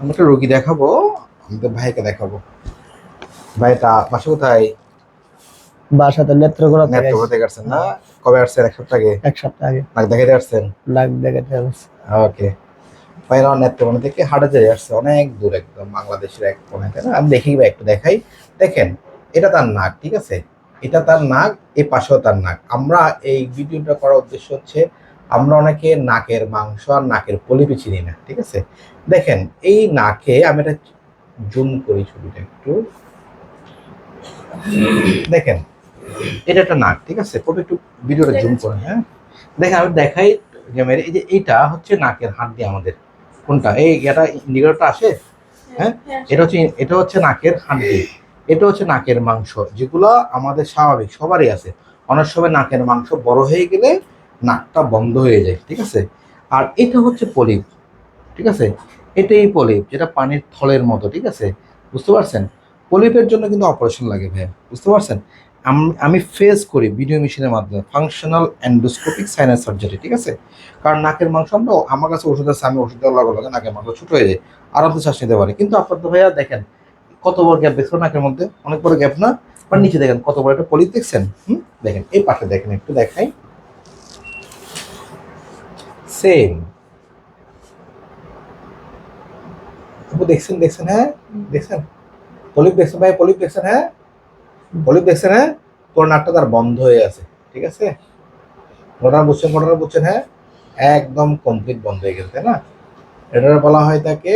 আমরা একটা রোগী দেখাবো আমাদের ভাইকে দেখাবো। ভাইটা বাসা কোথায়? বাসাতে নেত্রকোনা থেকে নেত্রকোনা থেকে আসছেন না? কবে আসছেন? এক সপ্তাহ আগে? এক সপ্তাহ আগে। নাক দেখাইতে আসছেন? নাক দেখাতে হবে ওকে। ভাইরা নেত্রকোনা থেকে হাটাজারি আসছে অনেক দূর একদম বাংলাদেশের এক কোণে তাই না? আমি দেখি বা একটু দেখাই। দেখেন এটা তার নাক ঠিক আছে? এটা তার নাক এই পাশেও তার নাক। আমরা এই ভিডিওটা করার উদ্দেশ্য হচ্ছে আমরা অনেকে নাকের মাংস আর নাকের পলিপি চিনি না, ঠিক আছে? দেখেন, এই নাকে আমি এটা জুম করি ছবিটা একটু। দেখেন, এটা একটা নাক, ঠিক আছে? খুব একটু ভিডিওটা জুম করে হ্যাঁ? দেখেন, আমি দেখাই যে মেরে এই যে এইটা হচ্ছে নাকের হাড্ডি আমাদের। কোনটা? এই এটা ইন্ডিকেটরটা আসে? হ্যাঁ? এটা হচ্ছে এটা হচ্ছে নাকের হাড্ডি এটা হচ্ছে নাকের মাংস, যেগুলো আমাদের স্বাভাবিক, সবারই আছে। অনেক সময় নাকের মাংস বড় হয়ে গেলে নাকটা বন্ধ হয়ে যায়, ঠিক আছে? আর এটা হচ্ছে পলিপ, ঠিক আছে? এটাই পলিপ, যেটা পানির থলের মতো, ঠিক আছে? বুঝতে পারছেন? পলিপের জন্য কিন্তু অপারেশন লাগে ভাই বুঝতে পারছেন? আমি ফেস করি ভিডিও মেশিনের মাধ্যমে ফাংশনাল এন্ডোস্কোপিক সাইনাস সার্জারি ঠিক আছে? কারণ নাকের মাংস আমরা, আমার কাছে ওষুধ আছে, আমি ওষুধ দেওয়ার লগে লগে নাকের মাংস ছোটো হয়ে যায়, আরামসে শ্বাস নিতে পারে। কিন্তু আপনার তো ভাইয়া দেখেন, কত বড় গ্যাপ দেখছ নাকের মধ্যে? অনেক বড় গ্যাপ না? আর নিচে দেখেন, কত বড় একটা পলিপ দেখছেন? হুম? দেখেন, এই পাশে দেখেন, একটু দেখাই। সেম। দেখছেন দেখছেন হ্যাঁ? দেখছেন? পলিপ দেখছেন ভাই পলিপ দেখছেন হ্যাঁ? পলিপ দেখছেন হ্যাঁ? তোর নাকটা তার বন্ধ হয়ে আছে, ঠিক আছে? ঘটনা বুঝছেন ঘটনা বুঝছেন হ্যাঁ? একদম কমপ্লিট বন্ধ হয়ে গেছে না? এটার বলা হয় তাকে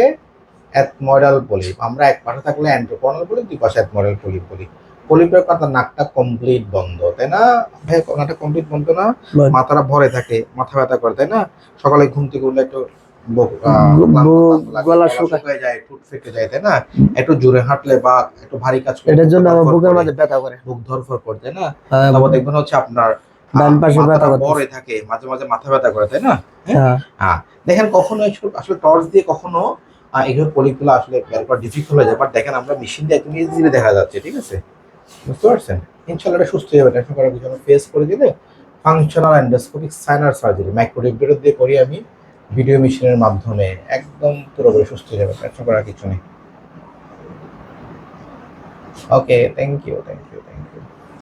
অ্যাথময়ডাল পলিপ। আমরা এক পাশে থাকলে অ্যান্ট্রোপনাল বলি, দুই পাশে অ্যাথময়ডাল পলিপ বলি। পলিপের কথা নাকটা কমপ্লিট বন্ধ তাই না? ভাই নাকটা কমপ্লিট বন্ধ না? মাথাটা ভরে থাকে মাথা ব্যথা করে তাই না? সকালে ঘুম থেকে উঠলে একটু গলা গলা শুকায়। যায় ঠোঁট ফেটে যায় তাই না? একটু জোরে হাঁটলে বা একটু ভারী কাজ করলে এটার জন্য আমার বুকের করে, মাঝে ব্যথা করে। বুক ধরফর করে তাই না? হ্যাঁ, তারপর দেখবেন হচ্ছে আপনার ডান পাশে ব্যথা করতেছে। থাকে মাঝে মাঝে মাথা ব্যথা করে তাই না? হ্যাঁ, হ্যাঁ। দেখেন কখনো আসলে টর্চ দিয়ে কখনো আহ, এইভাবে পলিগুলো আসলে বের করা ডিফিকাল্ট হয়ে যায় বাট দেখেন আমরা মেশিন দিয়ে একদম ইজিলি দেখা যাচ্ছে ঠিক আছে? বুঝতে পারছেন? ইনশাল্লাহ এটা সুস্থ হয়ে যাবে। টেনশন করার কিছু ফেস করে দিলে ফাংশনাল অ্যান্ডোস্কোপিক সাইনার সার্জারি মাইক্রোডিপটের দিয়ে করি আমি ভিডিও মেশিনের মাধ্যমে। একদম পুরোপুরি সুস্থ হয়ে যাবে। টেনশন করার কিছু নেই। Okay thank you thank you thank you